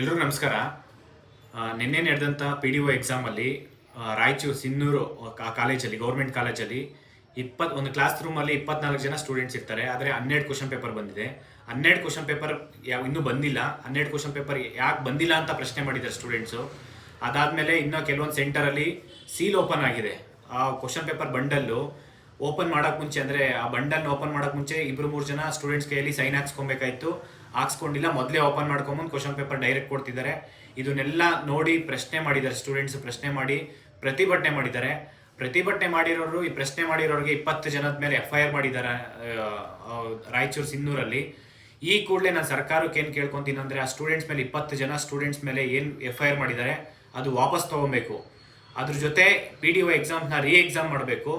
ಎಲ್ರಿಗೂ ನಮಸ್ಕಾರ. ನಿನ್ನೆ ನಡೆದಂಥ ಪಿ ಡಿ ಒ ಎಕ್ಸಾಮಲ್ಲಿ ರಾಯಚೂರು ಸಿನ್ನೂರು ಕಾಲೇಜಲ್ಲಿ ಗೌರ್ಮೆಂಟ್ ಕಾಲೇಜಲ್ಲಿ ಇಪ್ಪತ್ತು, ಒಂದು ಕ್ಲಾಸ್ ರೂಮಲ್ಲಿ ಇಪ್ಪತ್ನಾಲ್ಕು ಜನ ಸ್ಟೂಡೆಂಟ್ಸ್ ಇರ್ತಾರೆ. ಆದರೆ ಹನ್ನೆರಡು ಕ್ವಶನ್ ಪೇಪರ್ ಬಂದಿದೆ. ಹನ್ನೆರಡು ಕ್ವಶನ್ ಪೇಪರ್ ಇನ್ನೂ ಬಂದಿಲ್ಲ. ಹನ್ನೆರಡು ಕ್ವಶನ್ ಪೇಪರ್ ಯಾಕೆ ಬಂದಿಲ್ಲ ಅಂತ ಪ್ರಶ್ನೆ ಮಾಡಿದ್ದಾರೆ ಸ್ಟೂಡೆಂಟ್ಸು ಅದಾದಮೇಲೆ ಇನ್ನೂ ಕೆಲವೊಂದು ಸೆಂಟರಲ್ಲಿ ಸೀಲ್ ಓಪನ್ ಆಗಿದೆ. ಆ ಕ್ವಶನ್ ಪೇಪರ್ ಬಂಡಲ್ಲು ಓಪನ್ ಮಾಡಕ್ ಮುಂಚೆ, ಅಂದ್ರೆ ಆ ಬಂಡಲ್ ಓಪನ್ ಮಾಡಕ್ ಮುಂಚೆ ಇಬ್ರು ಮೂರು ಜನ ಸ್ಟೂಡೆಂಟ್ಸ್ ಕೈಯಲ್ಲಿ ಸೈನ್ ಹಾಕ್ಸ್ಕೊಬೇಕಾಯ್ತು. ಹಾಕ್ಸ್ಕೊಂಡಿಲ್ಲ, ಮೊದಲೇ ಓಪನ್ ಮಾಡ್ಕೊಂಬಂದು ಕ್ವಶನ್ ಪೇಪರ್ ಡೈರೆಕ್ಟ್ ಕೊಡ್ತಿದ್ದಾರೆ. ಇದನ್ನೆಲ್ಲ ನೋಡಿ ಪ್ರಶ್ನೆ ಮಾಡಿದ್ದಾರೆ ಸ್ಟೂಡೆಂಟ್ಸ್ ಪ್ರಶ್ನೆ ಮಾಡಿ, ಪ್ರತಿಭಟನೆ ಮಾಡಿದ್ದಾರೆ. ಪ್ರತಿಭಟನೆ ಮಾಡಿರೋರು, ಈ ಪ್ರಶ್ನೆ ಮಾಡಿರೋರಿಗೆ ಇಪ್ಪತ್ತು ಜನದ ಮೇಲೆ ಎಫ್ ಐ ಆರ್ ಮಾಡಿದ್ದಾರೆ ರಾಯಚೂರು ಸಿನ್ನೂರಲ್ಲಿ. ಈ ಕೂಡಲೇ ನಾನು ಸರ್ಕಾರಕ್ಕೆ ಏನು ಕೇಳ್ಕೊಂತೀನಿ ಅಂದರೆ, ಆ ಸ್ಟೂಡೆಂಟ್ಸ್ ಮೇಲೆ ಇಪ್ಪತ್ತು ಜನ ಸ್ಟೂಡೆಂಟ್ಸ್ ಮೇಲೆ ಏನು ಎಫ್ ಐ ಆರ್ ಮಾಡಿದ್ದಾರೆ, ಅದು ವಾಪಸ್ ತೊಗೊಬೇಕು. ಅದ್ರ ಜೊತೆ ಪಿ ಡಿ ಒ ಎಕ್ಸಾಮ್ನ ರೀ ಎಕ್ಸಾಮ್ ಮಾಡಬೇಕು.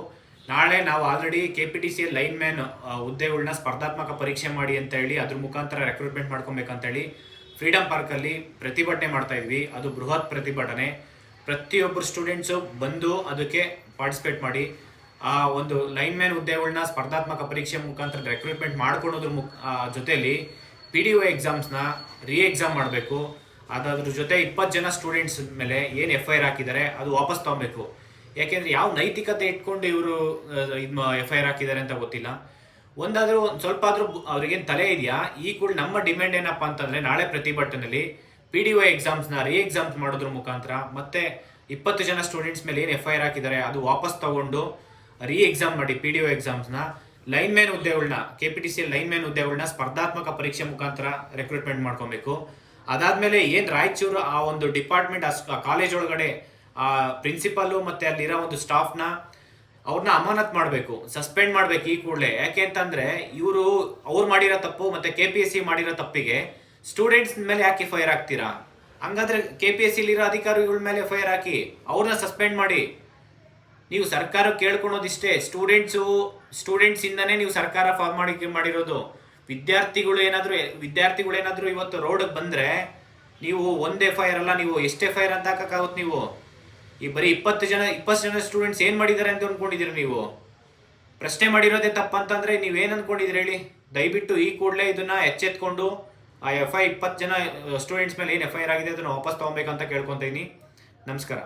ನಾಳೆ ನಾವು already K P T C lineman ಹುದ್ದೆಗಳನ್ನ ಸ್ಪರ್ಧಾತ್ಮಕ ಪರೀಕ್ಷೆ ಮಾಡಿ ಅಂತ ಹೇಳಿ, ಅದ್ರ ಮುಖಾಂತರ ರೆಕ್ರೂಟ್ಮೆಂಟ್ ಮಾಡ್ಕೊಬೇಕಂತೇಳಿ ಫ್ರೀಡಮ್ ಪಾರ್ಕಲ್ಲಿ ಪ್ರತಿಭಟನೆ ಮಾಡ್ತಾ ಇದ್ವಿ. ಅದು ಬೃಹತ್ ಪ್ರತಿಭಟನೆ. ಪ್ರತಿಯೊಬ್ಬರು ಸ್ಟೂಡೆಂಟ್ಸು ಬಂದು ಅದಕ್ಕೆ ಪಾರ್ಟಿಸಿಪೇಟ್ ಮಾಡಿ, ಆ ಒಂದು ಲೈನ್ ಮ್ಯಾನ್ ಹುದ್ದೆಗಳನ್ನ ಸ್ಪರ್ಧಾತ್ಮಕ ಪರೀಕ್ಷೆ ಮುಖಾಂತರ ರೆಕ್ರೂಟ್ಮೆಂಟ್ ಮಾಡ್ಕೊಳೋದ್ರ ಮುಖ ಜೊತೆಯಲ್ಲಿ ಪಿ ಡಿ ಒ ಎಕ್ಸಾಮ್ಸ್ನ ರೀ ಎಕ್ಸಾಮ್ ಮಾಡಬೇಕು. ಅದಾದ್ರ ಜೊತೆ ಇಪ್ಪತ್ತು ಜನ ಸ್ಟೂಡೆಂಟ್ಸ್ ಮೇಲೆ ಏನು ಎಫ್ ಐ ಆರ್ ಹಾಕಿದ್ದಾರೆ, ಅದು ವಾಪಸ್ ತಗೊಬೇಕು. ಯಾಕೆಂದ್ರೆ ಯಾವ ನೈತಿಕತೆ ಇಟ್ಕೊಂಡು ಇವರು ಎಫ್ ಐ ಆರ್ ಹಾಕಿದ್ದಾರೆ ಅಂತ ಗೊತ್ತಿಲ್ಲ. ಒಂದಾದರೂ ಒಂದು ಸ್ವಲ್ಪ ಆದ್ರೂ ಅವ್ರಿಗೇನು ತಲೆ ಇದೆಯಾ? ಈ ಕೂಡ ನಮ್ಮ ಡಿಮ್ಯಾಂಡ್ ಏನಪ್ಪ ಅಂತಂದ್ರೆ ನಾಳೆ ಪ್ರತಿಭಟನೆಯಲ್ಲಿ ಪಿ ಡಿ ಒ ಎಕ್ಸಾಮ್ಸ್ನ ರೀ ಎಕ್ಸಾಮ್ಸ್ ಮಾಡೋದ್ರ ಮುಖಾಂತರ ಮತ್ತೆ ಇಪ್ಪತ್ತು ಜನ ಸ್ಟೂಡೆಂಟ್ಸ್ ಮೇಲೆ ಏನು ಎಫ್ ಐ ಆರ್ ಹಾಕಿದ್ದಾರೆ ಅದು ವಾಪಸ್ ತಗೊಂಡು ರೀ ಎಕ್ಸಾಮ್ ಮಾಡಿ ಪಿ ಡಿ ಒ ಎಕ್ಸಾಮ್ಸ್ನ. Lineman ಹುದ್ದೆಗಳನ್ನ K P T C lineman ಹುದ್ದೆಗಳನ್ನ ಸ್ಪರ್ಧಾತ್ಮಕ ಪರೀಕ್ಷೆ ಮುಖಾಂತರ ರೆಕ್ರೂಟ್ಮೆಂಟ್ ಮಾಡ್ಕೊಬೇಕು. ಅದಾದ್ಮೇಲೆ ಏನು ರಾಯಚೂರು ಆ ಒಂದು ಡಿಪಾರ್ಟ್ಮೆಂಟ್ ಆ ಕಾಲೇಜ್ ಒಳಗಡೆ ಪ್ರಿನ್ಸಿಪಾಲು ಮತ್ತೆ ಅಲ್ಲಿರೋ ಒಂದು ಸ್ಟಾಫ್ನ ಅವ್ರನ್ನ ಅಮಾನತ್ ಮಾಡಬೇಕು ಸಸ್ಪೆಂಡ್ ಮಾಡ್ಬೇಕು ಈ ಕೂಡಲೇ. ಯಾಕೆ ಅಂತಂದ್ರೆ ಇವರು ಅವ್ರು ಮಾಡಿರೋ ತಪ್ಪು ಮತ್ತೆ ಕೆ ಪಿ ಎಸ್ ಸಿ ಮಾಡಿರೋ ತಪ್ಪಿಗೆ ಸ್ಟೂಡೆಂಟ್ಸ್ ಮೇಲೆ ಯಾಕೆ ಫೈರ್ ಹಾಕ್ತೀರಾ? ಹಂಗಾದ್ರೆ ಕೆ ಪಿ ಎಸ್ ಸಿಲಿರೋ ಅಧಿಕಾರಿಗಳ ಮೇಲೆ ಫೈರ್ ಹಾಕಿ ಅವ್ರನ್ನ ಸಸ್ಪೆಂಡ್ ಮಾಡಿ. ನೀವು ಸರ್ಕಾರ ಕೇಳ್ಕೊಳೋದಿಷ್ಟೇ ಸ್ಟೂಡೆಂಟ್ಸು ಸ್ಟೂಡೆಂಟ್ಸ್ ಇಂದಾನೇ ನೀವು ಸರ್ಕಾರ ಫಾರ್ಮ್ ಮಾಡಿ ಮಾಡಿರೋದು. ವಿದ್ಯಾರ್ಥಿಗಳು ಏನಾದರೂ ವಿದ್ಯಾರ್ಥಿಗಳು ಏನಾದ್ರು ಇವತ್ತು ರೋಡ್ ಬಂದ್ರೆ ನೀವು ಒಂದೇ ಫೈರ್ ಅಲ್ಲ, ನೀವು ಎಷ್ಟೇ ಫೈರ್ ಅಂತ ಹಾಕಕ್ಕಾಗುತ್ತೆ ನೀವು. ಈ ಬರೀ ಇಪ್ಪತ್ತು ಜನ ಇಪ್ಪತ್ತು ಜನ ಸ್ಟೂಡೆಂಟ್ಸ್ ಏನು ಮಾಡಿದ್ದಾರೆ ಅಂತ ಅಂದ್ಕೊಂಡಿದ್ದೀರಿ ನೀವು? ಪ್ರಶ್ನೆ ಮಾಡಿರೋದೇ ತಪ್ಪಂತಂದರೆ ನೀವೇನು ಅನ್ಕೊಂಡಿದ್ರಿ ಹೇಳಿ? ದಯವಿಟ್ಟು ಈ ಕೂಡಲೇ ಇದನ್ನ ಎಚ್ಚೆತ್ಕೊಂಡು ಆ ಎಫ್ ಐ ಇಪ್ಪತ್ತು ಜನ ಸ್ಟೂಡೆಂಟ್ಸ್ ಮೇಲೆ ಏನು ಎಫ್ ಐ ಆರ್ ಆಗಿದೆ ಅದನ್ನು ವಾಪಸ್ ತಗೊಬೇಕಂತ ಕೇಳ್ಕೊಂತೀನಿ ನಮಸ್ಕಾರ.